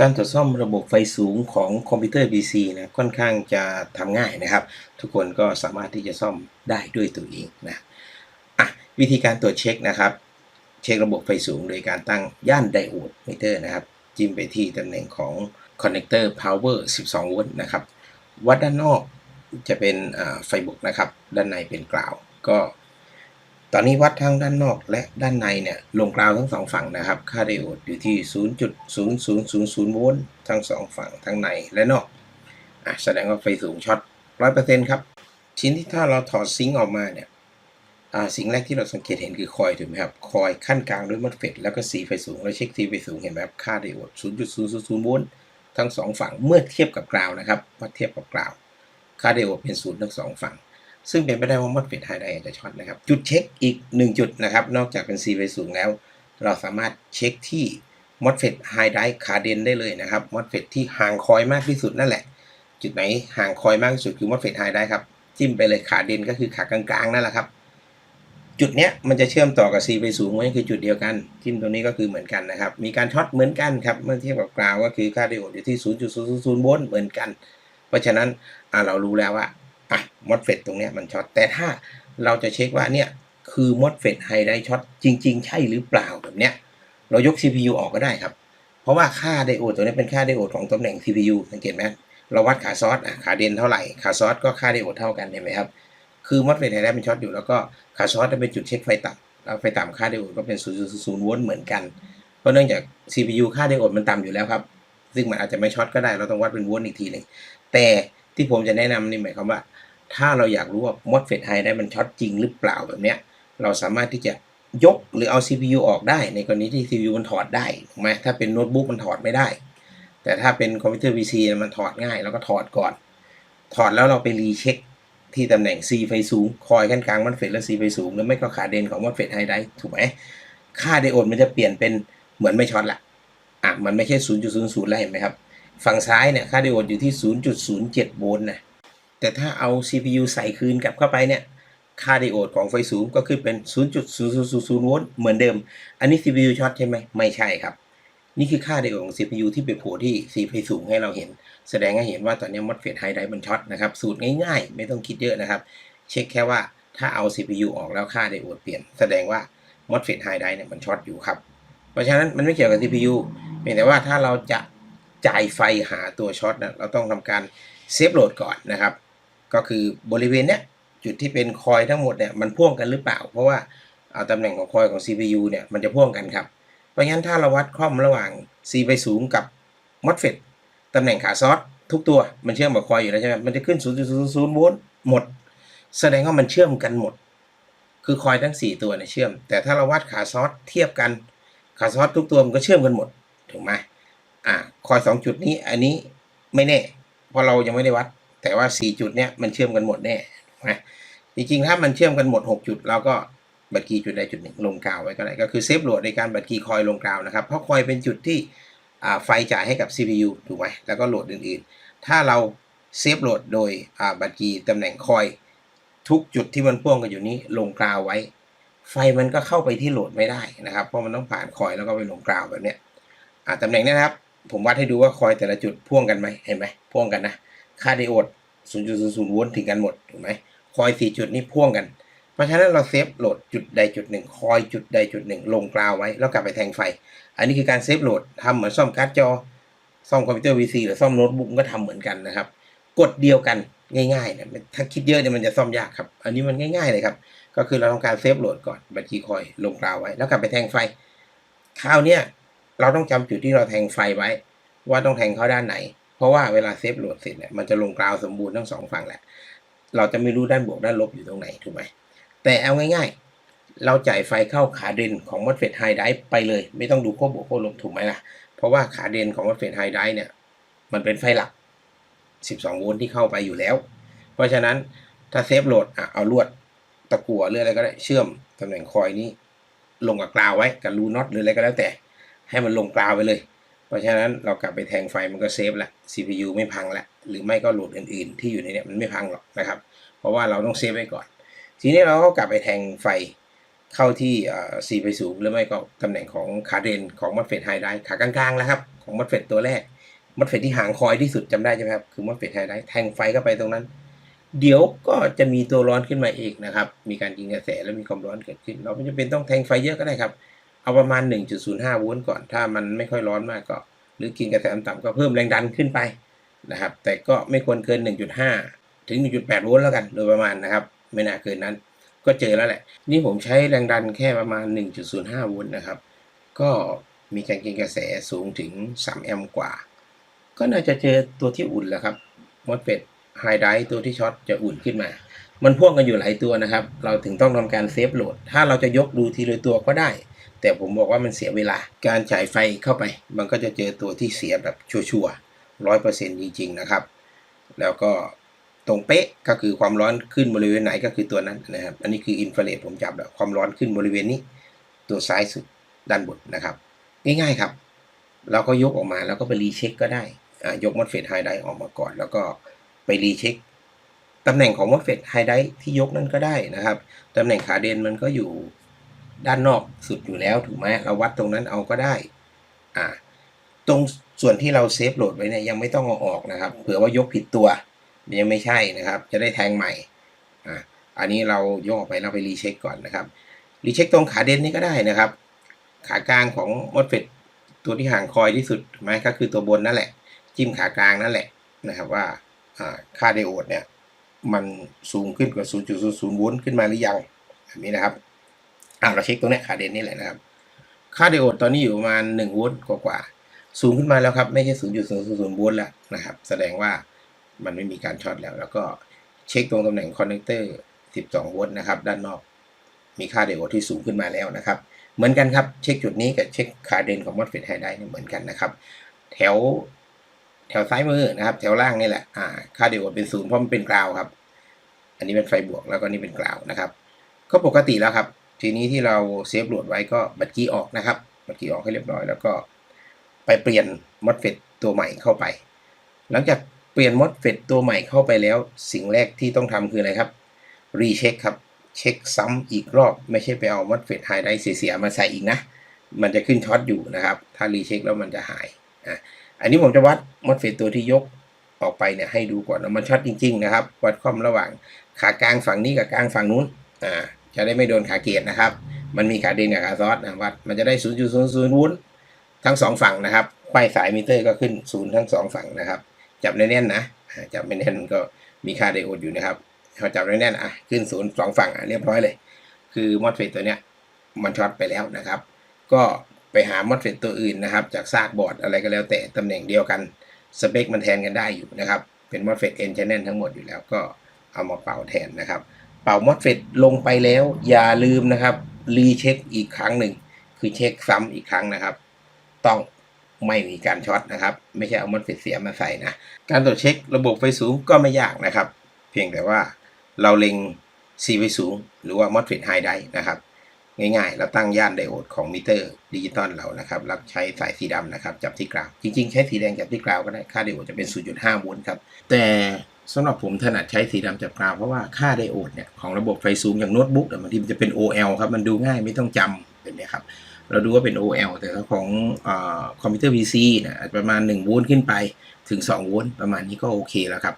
การตรวจซ่อมระบบไฟสูงของคอมพิวเตอร์ PC นะค่อนข้างจะทำง่ายนะครับ ทุกคนก็สามารถที่จะซ่อมได้ด้วยตัวเองนะอะวิธีการตรวจเช็คนะครับ เช็คระบบไฟสูงโดยการตั้งย่านไดโอดมิเตอร์นะครับ จิ้มไปที่ตำแหน่งของคอนเน c เตอร์ power 12 โวลต์นะครับ วัดด้านนอกจะเป็นไฟบวกนะครับ ด้านในเป็นกราว ก็ ตอนนี้วัดทั้งด้านนอกและด้านในเนี่ยลงกราวทั้งสองฝั่งนะครับ ค่าไดโอดอยู่ที่ 0.0000โวลต์ทั้งสองฝั่งทั้งในและนอกอะแสดงว่าไฟสูงช็อต100%ครับ ชิ้นที่ถ้าเราถอดซิงค์ออกมาเนี่ยอ่าสิ่งแรกที่เราสังเกตเห็นคือคอยถูกไหมครับ คอยขั้นกลางด้วยมอสเฟตแล้วก็สีไฟสูงแล้วเช็คสีไฟสูงเห็นไหมครับค่าไดโอด 0.000โวลต์ทั้งสองฝั่งเมื่อเทียบกับกราวนะครับวัดเทียบกับกราวค่าไดโอดเป็นศูนย์ทั้งสองฝั่ง ซึ่งเป็นไปได้ว่ามอสเฟตไฮไดอาจจะช็อตนะครับ จุดเช็คอีก 1 จุดนะครับ นอกจากเป็น C ไฟสูงแล้ว เราสามารถเช็คที่มอสเฟตไฮไดคาเดนได้เลยนะครับมอสเฟตที่ห่างคอยมากที่สุดนั่นแหละ จุดไหนห่างคอยมากที่สุดคือมอสเฟตไฮไดครับ จิ้มไปเลยขาเดนก็คือขากลางๆนั่นแหละครับ จุดเนี้ยมันจะเชื่อมต่อกับ C ไฟสูงมันคือจุดเดียวกัน จิ้มตรงนี้ก็คือเหมือนกันนะครับ มีการช็อตเหมือนกันครับเมื่อเทียบกับกราวก็คือค่าไดโอดอยู่ที่ 0.000โวลต์เหมือนกัน เพราะฉะนั้นเรารู้แล้วว่า อะมอสเฟตตรงเนี้ยมันช็อตแต่ถ้าเราจะเช็คว่าเนี่ยคือมอสเฟตไฮไดช็อตจริง ๆ ใช่หรือเปล่าแบบเนี้ยเรายก CPU ออกก็ได้ครับ เพราะว่าค่าไดโอดตัวนี้เป็นค่าไดโอดของตำแหน่ง CPU สังเกตไหมเราวัดขาซอสอะขาเดนเท่าไหร่ขาซอสก็ค่าไดโอดเท่ากันเห็นไหมครับคือมอสเฟตไฮไดเป็นช็อตอยู่แล้วก็ขาซอสจะเป็นจุดเช็คไฟต่ำแล้วไฟต่ำค่าไดโอดก็เป็น0.00โวลต์เหมือนกันเพราะเนื่องจาก CPU ค่าไดโอดมันต่ำอยู่แล้วครับซึ่งมันอาจจะไม่ช็อตก็ได้เราต้องวัดเป็นโวลต์อีกทีหนึ่งแต่ ที่ผมจะแนะนำนี่หมายความว่า ถ้าเราอยากรู้ว่ามอสเฟตไฮได้มันช็อตจริงหรือเปล่าแบบเนี้ย เราสามารถที่จะยกหรือเอา CPU ออกได้ ในกรณีที่ CPU มันถอดได้ถูกไหมถ้าเป็นโน้ตบุ๊กมันถอดไม่ได้ แต่ถ้าเป็นคอมพิวเตอร์ PC มันถอดง่ายแล้วก็ถอดก่อน ถอดแล้วเราไปรีเช็คที่ตำแหน่ง C ไฟสูง คอยขั้นกลางมอสเฟตและ C ไฟสูงหรือไม่ก็ขาเดนของมอสเฟตไฮได้ถูกไหมค่าไดโอดมันจะเปลี่ยนเป็นเหมือนไม่ช็อตละอะมันไม่ใช่ 0.00แล้วเห็นไหมครับ ฝั่งซ้ายเนี่ยค่าไดโอดอยู่ที่ 0.07 โวลต์นะ แต่ถ้าเอา CPU ใส่คืนกลับเข้าไปเนี่ย ค่าไดโอดของไฟสูงก็ขึ้นเป็น 0.0000โวลต์เหมือนเดิม อันนี้ CPU ช็อตใช่ไหม ไม่ใช่ครับ นี่คือค่าไดโอดของ CPU ที่ไปโผล่ที่ C ไฟสูงให้เราเห็น แสดงให้เห็นว่าตอนนี้มอสเฟตไฮไดมันช็อตนะครับ สูตรง่ายๆ ไม่ต้องคิดเยอะนะครับ เช็คแค่ว่าถ้าเอา CPU ออกแล้วค่าไดโอดเปลี่ยน แสดงว่ามอสเฟตไฮไดเนี่ยมันช็อตอยู่ครับ เพราะฉะนั้นมันไม่เกี่ยวกับ CPU เพียงแต่ว่าถ้าเราจะ จ่ายไฟหาตัวช็อตนะเราต้องทำการเซฟโหลดก่อนนะครับ ก็คือบริเวณเนี้ยจุดที่เป็นคอยทั้งหมดเนี่ยมันพ่วงกันหรือเปล่า เพราะว่าเอาตำแหน่งของคอยของ CPU เนี่ยมันจะพ่วงกันครับ เพราะงั้นถ้าเราวัดคล่อมระหว่าง C ไปสูงกับ MOSFET ตำแหน่งขาซอสทุกตัวมันเชื่อมกับคอยอยู่แล้วใช่ไหมมันจะขึ้น 0.00โวลต์หมด แสดงว่ามันเชื่อมกันหมด คือคอยทั้ง 4 ตัวเนี่ยเชื่อม แต่ถ้าเราวัดขาซอสเทียบกันขาซอสทุกตัวมันก็เชื่อมกันหมดถูกไหม อ่าคอยสองจุดนี้อันนี้ไม่แน่ เพราะเรายังไม่ได้วัด แต่ว่า4จุดเนี้ยมันเชื่อมกันหมดแน่ถูกไหมจริงๆ ถ้ามันเชื่อมกันหมด 6 จุดเราก็บัตรกีจุดใดจุดหนึ่งลงกาวไว้ก็ได้ก็คือเซฟโหลดในการบัตรกีคอยลงกาวนะครับ เพราะคอยเป็นจุดที่อ่าไฟจ่ายให้กับ CPU ถูกไหมแล้วก็โหลดอื่นๆ ถ้าเราเซฟโหลดโดยอ่าบัตรกีตำแหน่งคอย ทุกจุดที่มันพ่วงกันอยู่นี้ลงกราวไว้ ไฟมันก็เข้าไปที่โหลดไม่ได้นะครับ เพราะมันต้องผ่านคอยแล้วก็ไปลงกราวแบบเนี้ยตำแหน่งเนี้นะครับ ผมวัดให้ดูว่าคอยแต่ละจุดพ่วงกันไหมเห็นไหมพ่วงกันนะ ค่าไดโอด 0.00โวลต์ถึงกันหมดถูกไหมคอย4จุดนี้พ่วงกัน เพราะฉะนั้นเราเซฟโหลดจุดใดจุดหนึ่งคอยจุดใดจุดหนึ่งลงกราวไว้แล้วกลับไปแทงไฟ อันนี้คือการเซฟโหลดทำเหมือนซ่อมการ์ดจอ ซ่อมคอมพิวเตอร์ VC หรือซ่อมโน้ตบุ๊กก็ทำเหมือนกันนะครับกดเดียวกันง่ายๆนะถ้าคิดเยอะเนี่ยมันจะซ่อมยากครับ อันนี้มันง่ายๆเลยครับ ก็คือเราต้องการเซฟโหลดก่อนบัตรคีย์คอยลงกราวไว้ แล้วกลับไปแทงไฟ คราวเนี้ย เราต้องจำจุดที่เราแทงไฟไว้ ว่าต้องแทงเข้าด้านไหน เพราะว่าเวลาเซฟโหลดเสร็จเนี่ยมันจะลงกราวสมบูรณ์ทั้งสองฝั่งแหละ เราจะไม่รู้ด้านบวกด้านลบอยู่ตรงไหนถูกไหมแต่เอาง่ายๆ เราจ่ายไฟเข้าขาเดนของมอสเฟตไฮไดไปเลย ไม่ต้องดูขั้วบวกขั้วลบถูกไหมล่ะ เพราะว่าขาเดนของมอสเฟตไฮไดเนี่ยมันเป็นไฟหลัก 12 โวลต์ที่เข้าไปอยู่แล้ว เพราะฉะนั้นถ้าเซฟโหลดเอาลวดตะกั่วหรืออะไรก็ได้เชื่อมตำแหน่งคอยนี้ ลงกับกราวไว้กับรูน็อตหรืออะไรก็แล้วแต่ ให้มันลงกราวไปเลย เพราะฉะนั้นเรากลับไปแทงไฟมันก็เซฟละ CPU ไม่พังละ หรือไม่ก็โหลดอื่นๆ ที่อยู่ในนี้มันไม่พังหรอกนะครับ เพราะว่าเราต้องเซฟไว้ก่อน ทีนี้เราก็กลับไปแทงไฟเข้าที่ C ไปสูงหรือไม่ก็ตำแหน่งของขาเดนของมอสเฟตไฮไดขากลางๆแล้วครับ ของมอสเฟตตัวแรกมอสเฟตที่หางคอยที่สุดจำได้ใช่ไหมครับ คือมอสเฟตไฮไดแทงไฟเข้าไปตรงนั้น เดี๋ยวก็จะมีตัวร้อนขึ้นมาเอีกนะครับ มีการยิงกระแสแล้วมีความร้อนเกิดขึ้น เราไม่จำเป็นต้องแทงไฟเยอะก็ได้ครับ เอาประมาณ 1.05 โวลต์ก่อน ถ้ามันไม่ค่อยร้อนมากก็ หรือกินกระแสต่ำๆก็เพิ่มแรงดันขึ้นไปนะครับ แต่ก็ไม่ควรเกิน 1.5 ถึง 1.8 โวลต์แล้วกัน โดยประมาณนะครับ ไม่น่าเกินนั้น ก็เจอแล้วแหละ นี่ผมใช้แรงดันแค่ประมาณ 1.05 โวลต์นะครับ ก็มีการกินกระแสสูงถึง 3 แอมป์กว่า ก็น่าจะเจอตัวที่อุ่นแล้วครับมอสเฟตไฮไดตัวที่ช็อตจะอุ่นขึ้นมา มันพ่วงกันอยู่หลายตัวนะครับ เราถึงต้องทำการเซฟโหลด ถ้าเราจะยกดูทีละตัวก็ได้ แต่ผมบอกว่ามันเสียเวลา การฉายไฟเข้าไป มันก็จะเจอตัวที่เสียแบบชัวร์ร้อยเปอร์เซ็นต์จริงๆนะครับ แล้วก็ตรงเป๊ะก็คือความร้อนขึ้นบริเวณไหนก็คือตัวนั้นนะครับ อันนี้คืออินฟราเรดผมจับแล้วความร้อนขึ้นบริเวณนี้ ตัวซ้ายสุดด้านบนนะครับ ง่ายๆครับ เราก็ยกออกมาแล้วก็ไปรีเช็คก็ได้ยกมอสเฟตไฮไดออกมาก่อน แล้วก็ไปรีเช็คตำแหน่งของมอสเฟตไฮไดที่ยกนั่นก็ได้นะครับตำแหน่งขาเดนมันก็อยู่ ด้านนอกสุดอยู่แล้วถูกไหมเราวัดตรงนั้นเอาก็ได้อ่าตรงส่วนที่เราเซฟโหลดไว้เนี่ยยังไม่ต้องเอาออกนะครับเผื่อว่ายกผิดตัวยังไม่ใช่นะครับ จะได้แทงใหม่อ่าอันนี้เรายกออกไปเราไปรีเช็คก่อนนะครับรีเช็คตรงขาเด่นนี่ก็ได้นะครับ ขากลางของมอสเฟตตัวที่ห่างคอยที่สุดไหมก็คือตัวบนนั่นแหละ จิ้มขากลางนั่นแหละนะครับว่าอ่าค่าไดโอดเนี่ยมันสูงขึ้นกว่า 0.00โวลต์ขึ้นมาหรือยังแบบนี้นะครับ อ่าเราเช็คตรงนี้ยขาเดนนี่แหละนะครับ ค่าไดโอดตอนนี้อยู่ประมาณ1โวลต์กว่าๆสูงขึ้นมาแล้วครับไม่ใช่0.00โวลต์แล้วนะครับ แสดงว่ามันไม่มีการช็อตแล้ว แล้วก็เช็คตรงตำแหน่งคอนเนคเตอร์12โวลต์นะครับด้านนอก มีค่าไดโอดที่สูงขึ้นมาแล้วนะครับ เหมือนกันครับเช็คจุดนี้กับเช็คขาเดนของมอสเฟตไฮไดเนี่เหมือนกันนะครับ แถวแถวซ้ายมือนะครับ แถวล่างนี่แหละอ่าค่าไดโอดเป็นศูนย์เพราะมันเป็นกราวครับ อันนี้เป็นไฟบวกแล้วก็นี่เป็นกราวนะครับ ก็ปกติแล้วครับ ทีนี้ที่เราเซฟโหลดไว้ก็บัตรกี้ออกนะครับบัตรกี้ออกให้เรียบร้อย แล้วก็ไปเปลี่ยนมอสเฟตตัวใหม่เข้าไป หลังจากเปลี่ยนมอสเฟตตัวใหม่เข้าไปแล้ว สิ่งแรกที่ต้องทำคืออะไรครับรีเช็คครับเช็คซ้ำอีกรอบ ไม่ใช่ไปเอามอสเฟตไฮไดเสียมาใส่อีกนะ มันจะขึ้นช็อตอยู่นะครับ ถ้ารีเช็คแล้วมันจะหายอะอันนี้ผมจะวัดมอสเฟตตัวที่ยกออกไปเนี่ยให้ดูก่อนว่ามันช็อตจริง ๆ นะครับ วัดความระหว่างขากลางฝั่งนี้กับกลางฝั่งนู้นอ่า จะได้ไม่โดนขาเกียรนะครับ มันมีขาเดนกับขาซอสนะวัดมันจะได้0.00วุ้นทั้งสองฝั่งนะครับป้ายสายมิเตอร์ก็ขึ้นศูนย์ทั้งสองฝั่งนะครับ จับแน่นๆนะจับไม่แน่นก็มีค่าไดโอดอยู่นะครับเขาจับแน่นๆอะขึ้นศูนย์สองฝั่งอะเรียบร้อยเลย คือมอสเฟตตัวเนี้ยมันช็อตไปแล้วนะครับ ก็ไปหามอสเฟตตัวอื่นนะครับ จากซากบอร์ดอะไรก็แล้วแต่ตำแหน่งเดียวกันสเปคมันแทนกันได้อยู่นะครับ เป็นมอสเฟตเอ็นชแนลทั้งหมดอยู่แล้วก็เอามาเป่าแทนนะครับ เป่ามอสเฟตลงไปแล้ว อย่าลืมนะครับรีเช็คอีกครั้งหนึ่งคือเช็คซ้ำอีกครั้งนะครับ ต้องไม่มีการช็อตนะครับ ไม่ใช่เอามอสเฟตเสียมาใส่นะการตรวจเช็คระบบไฟสูงก็ไม่ยากนะครับ เพียงแต่ว่าเราเล็ง C ไฟสูง หรือว่า MOSFET High ได้นะครับง่ายๆ เราตั้งย่านไดโอดของมิเตอร์ดิจิตอลเรานะครับแล้วใช้สายสีดำนะครับ จับที่กราว จริงๆ ใช้สีแดงจับที่กราวก็ได้ ค่าไดโอดจะเป็น 0.5 โวลต์ครับ แต่ สำหรับผมถนัดใช้สีดำจับกราวเพราะว่าค่าไดโอดเนี่ยของระบบไฟสูงอย่างโน้ตบุ๊กเนี่ยบางทีมันจะเป็น OL ครับ มันดูง่ายไม่ต้องจำเป็นนะครับ เราดูว่าเป็น OL แต่ถ้าของอคอมพิวเตอร์ PC นี่ยอาจจะประมาณ1โวลต์ขึ้นไปถึง2โวลต์ประมาณนี้ก็โอเคแล้วครับ